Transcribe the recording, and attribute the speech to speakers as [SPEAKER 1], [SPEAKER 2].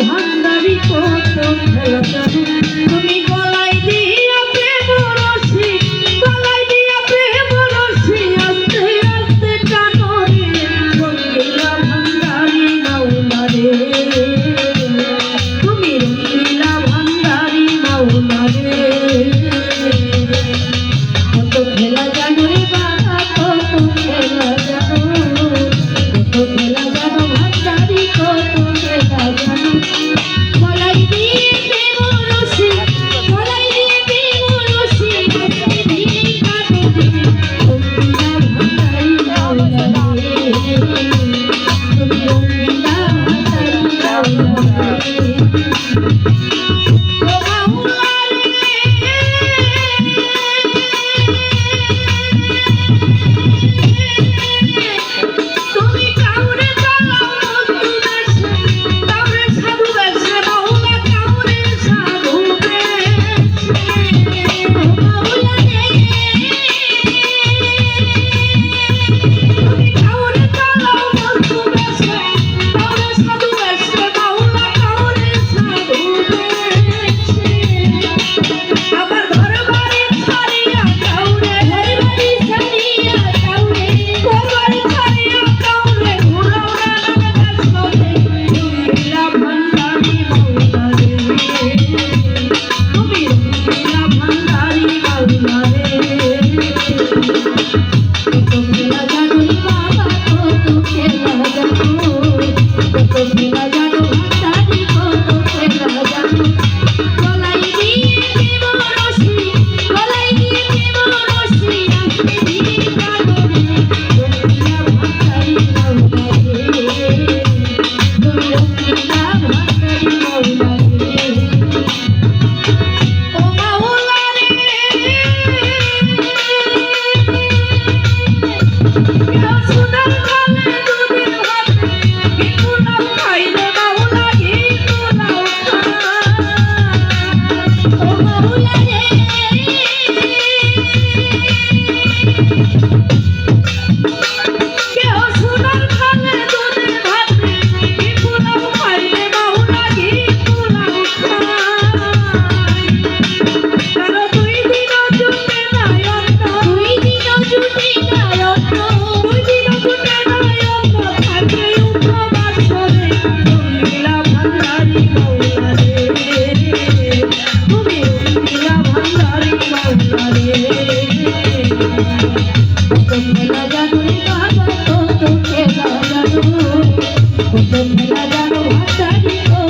[SPEAKER 1] ভান্ডারি কত খেলা কত কত খেলা